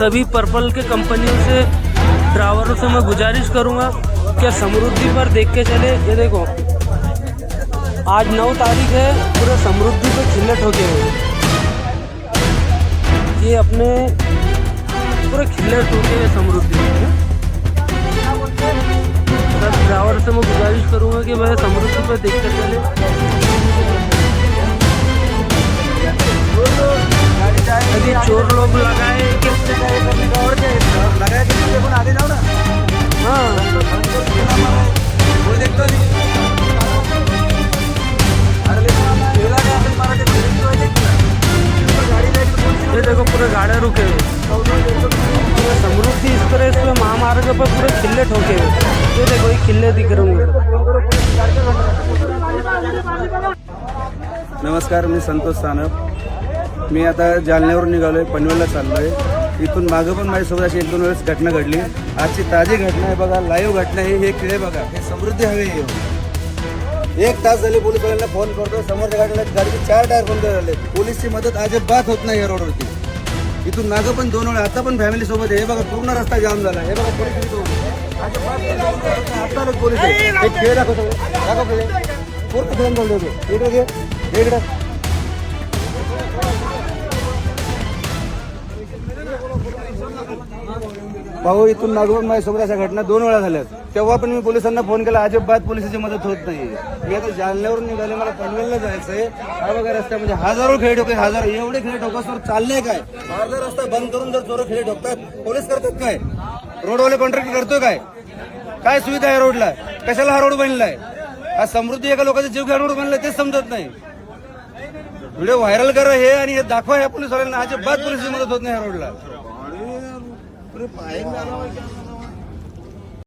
सभी पर्पल के कंपनियों से ड्राइवरों से मैं गुजारिश करूँगा क्या समृद्धि पर देख के चले। ये देखो, आज नौ तारीख है, पूरे समृद्धि पर खिल्ले ठोके हुए हैं। ये अपने पूरे खिल्ले ठोके हुए समृद्धि बस ड्राइवर से मैं गुजारिश करूँगा कि वह समृद्धि पर देख कर चले। यदि चोर लोग लगाए कि पुढे रुके महामार्ग पर पूरे खिल्ले ठोके हुए ये देखो ये खिल्ले दिख रहे होंगे नमस्कार मी संतोष सानप. मी आता जालन्यावर निघालो आहे पनवेलला आहे इथून मागं पण माझ्यासोबत अशी एक दोन वेळेस घटना घडली. आजची ताजी घटना आहे बघा लाईव्ह घटना आहे हे आहे बघा. हे समृद्धी हवे आहे. एक तास झाले पोलिसांना फोन करतो समोरच्या गाडीला गाडीचे चार टायर बंद झाले पोलीसची मदत अजिबात होत नाही या रोडवरती इथून मागं पण दोन वेळा आता पण फॅमिली सोबत आहे. हे बघा पूर्ण रस्ता जाम झाला. हे बघा पोलीस आता पोलीस एक खेळ दाखवतो. दाखव पूर्ण खेळून चालले इकडे घे. इकडे. भाऊ इथून नागपूर माझ्यासोबत अशा घटना दोन वेळा झाल्यात. तेव्हा पण मी पोलिसांना फोन केला अजिबात पोलिसाची मदत होत नाही. मी आता जालन्यावरून निघाले मला पनवेलला जायचंय. हा बघा रस्त्यामध्ये म्हणजे हजारो खेळ ठोके हजार एवढे खेळ ठोकासवर चाललंय काय? अर्धा रस्ता बंद करून जर चोर खेळ ठोकतात पोलीस करतात काय? रोडवाले कॉन्ट्रॅक्ट करतोय काय? काय सुविधा आहे रोडला? कशाला हा रोड बनलाय? हा समृद्धी एका लोकांचा जीव घ्या रोड बनलाय तेच समजत नाही. व्हिडिओ व्हायरल करा हे आणि हे दाखवा ह्या पोलिसवाल्यांना. अजिबात पोलिसची मदत होत नाही ह्या रोडला. बाहेर